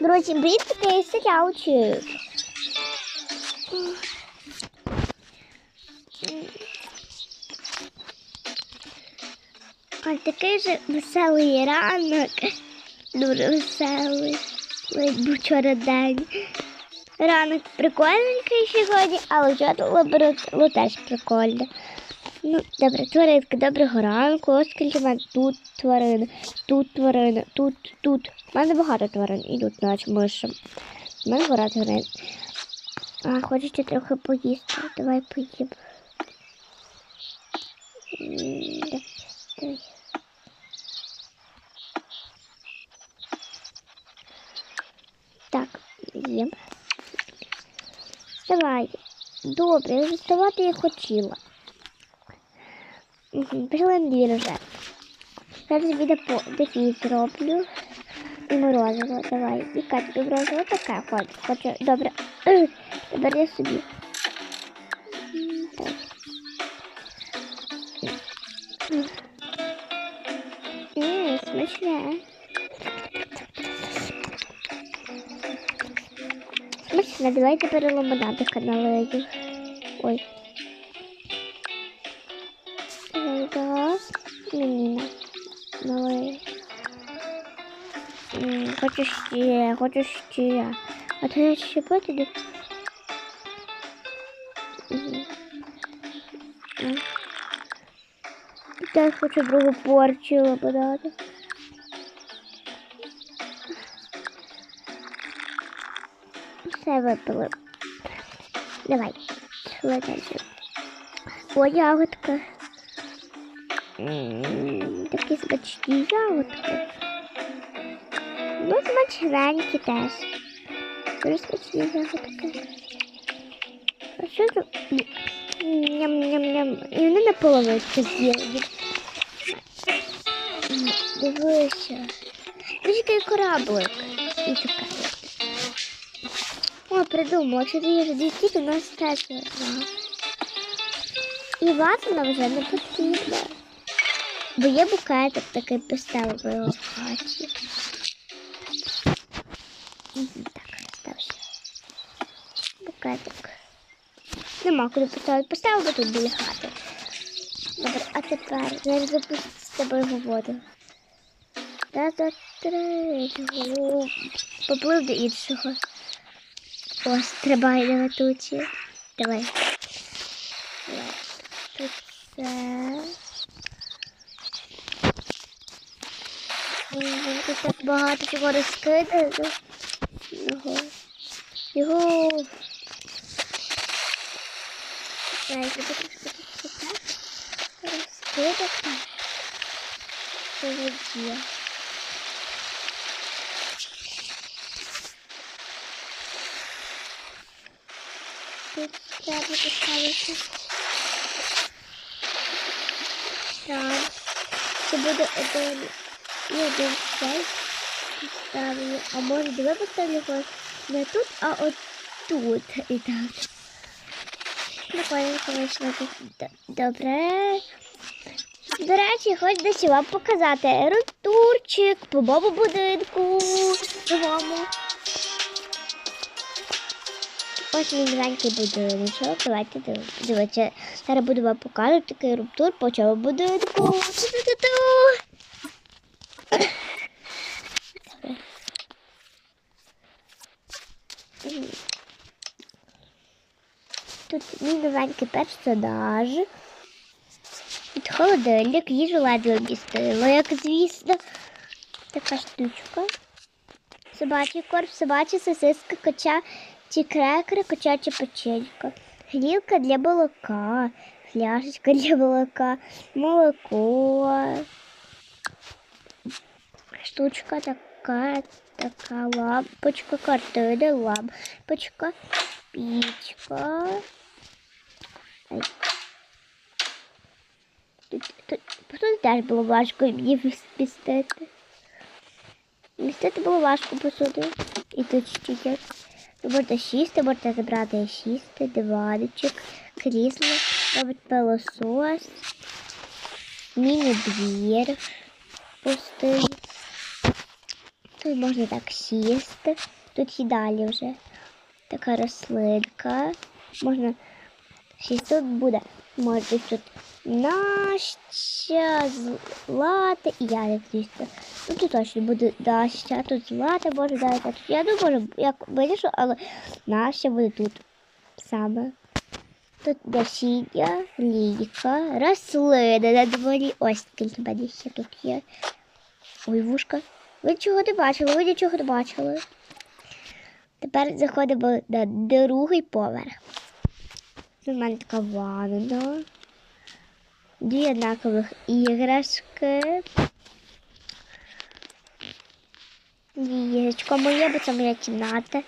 Друзі, блін, такий серіалчик. А такий же веселий ранок. Дуже веселий. Ледь був вчора день. Ранок прикольненький сьогодні, але вчора було теж прикольно. Ну, добре, тваринка, доброго ранку. Ось скільки в мене тут тварини, тут тварини, тут, тут. У мене багато тварин ідуть наче миші. У мене багато тварин. А, хочете трохи поїсти. Давай поїм. Так, їм. Давай. Добре, я вставати я хотіла. Пішли вже. Зараз буде по дефіс зроблю. І морозиво, давай. Яка тобі морозиво така хоч. Хочу. Добре. Я собі. Так. Ммм, смачне. Смачне, давай тепер лимонадика налию. Ой. Хочу ще, хочу ще. А то я ще пити? Теж хочу другу порцію подати. Все випили. Давай. Далі. О, ягодка. Такі смачні ягодки. Ну, смачненькі теж. Дуже смачні ягодки. А що тут? Ням-ням-ням. І вони на половинку з'їли. Дивися. Дивись, який кораблик. І така. О, придумала, якщо ти їж дійти, то нас теж одна. І ватна вже не потрібна. Бо є букетик такий поставив в хаті. Так, стався. Букетик. Нема куди поставити. Поставив би тут біля хати. Добре, а тепер зараз запустити з тобою воду. Та та третього. Поплив до іншого. О, стрибай на летучі. Давай. Тут. Ого, Тут так багато чого розкидано. Його. Його. Давай, тобі трошки тут так. Розкидати. По воді. Тут треба поставити. Так. Це буде один і один цей. Ставлю. А може давай поставлю його не тут, а от тут. І так. Прикольно, вийшло. Добре. До речі, хочу дещо вам показати аеротурчик по бабу будинку. Живому. Ось мій новенький будиночок. Давайте див- дивіться. Зараз буду вам показувати такий руптур по цьому будинку. Ту-ту-ту-ту. Тут мій новенький персонаж. Тут холодильник, їжу ледве вмістила, як звісно. Така штучка. Собачий корм, собача сосиска, коча чи крекери, кочача печенька. Грілка для молока, фляшечка для молока, молоко. Штучка така, така лампочка, картина, лампочка, пічка. Тут, теж було важко мені вмістити. Вмістити було важко посуду. І тут ще є. Можна сісти, можна забрати і сісти, диванчик, крісло, робить пилосос, міні-двір пустий. Тут можна так сісти. Тут і далі вже така рослинка. Можна сісти тут буде. Може тут Настя, Злата і я звісно. Ну тут точно буде Настя, тут Злата може дати. Я думаю, як вирішу, але Настя буде тут саме. Тут насіння, ліка, рослини на дворі. Ось скільки мене ще тут є. Ой, вушка. Ви нічого не бачили, ви нічого не бачили. Тепер заходимо на другий поверх. В мене така ванна. Дві однакових іграшки. Ліжечко моє, бо це моя кімната.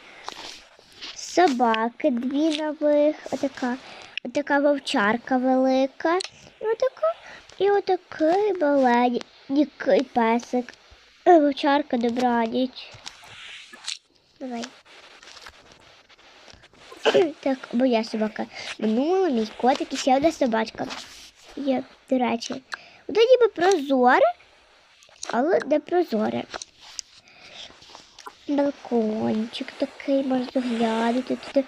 Собаки дві нових. Отака, отака вовчарка велика. І отака, і отакий маленький песик. Е, Вовчарка добраніч. Давай. Так, моя собака. Минула мій котик і ще одна собачка. Є, до речі. Ото ніби прозоре, але не прозоре. Балкончик такий можна заглянути. Тут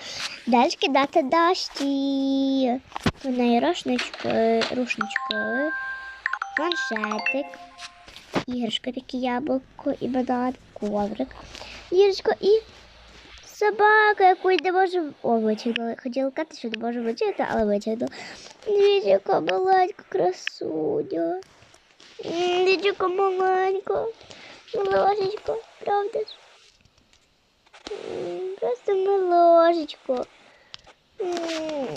далі кидати дашті. У неї рушнички, планшетик, іграшка такі яблуко і банан, коврик, іграшка і собака, яку не може... О, витягнула. Хотіла казати, що не можу витягнути, але витягнула. Дивіться, маленька красуня. Дивіться, маленька. Ложечко, правда? Просто миложечко. М,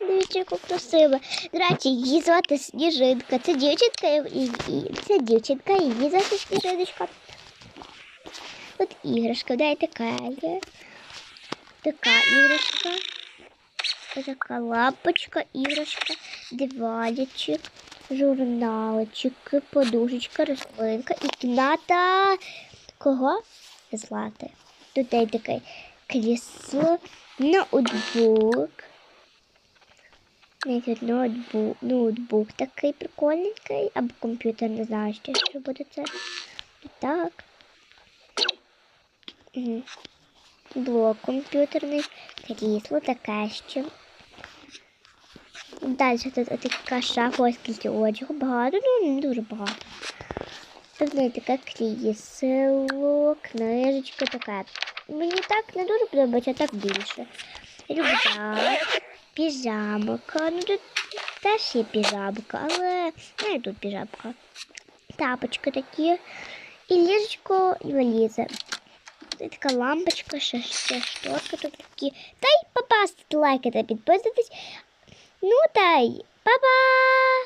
Дивіться, яка красива. До її звати Сніжинка. Це дівчинка і це дівчинка, її звати Сніжиночка. Тут іграшка, дай така є. Така іграшка. Така лампочка, іграшка, диванчик, журналчик, подушечка, рослинка і кімната кого? Злати. Тут є таке крісло, ноутбук. Тут ноутбук, ноутбук такий прикольненький, або комп'ютер, не знаю, що, що буде це. Так. Блок комп'ютерний, крісло, таке ще. Далі тут така шафа, ось одягу, багато, ну не дуже багато. Тут не таке крісело, книжечка така. Мені так не дуже подобається, а так більше. Рюкзак, піжамка. Ну тут теж є піжамка, але не тут піжамка. Тапочки такі. І ліжечко, і валіза. І така лампочка, ще, ще шторка тут такі. Та й попасти лайки та. Ну та й па-па!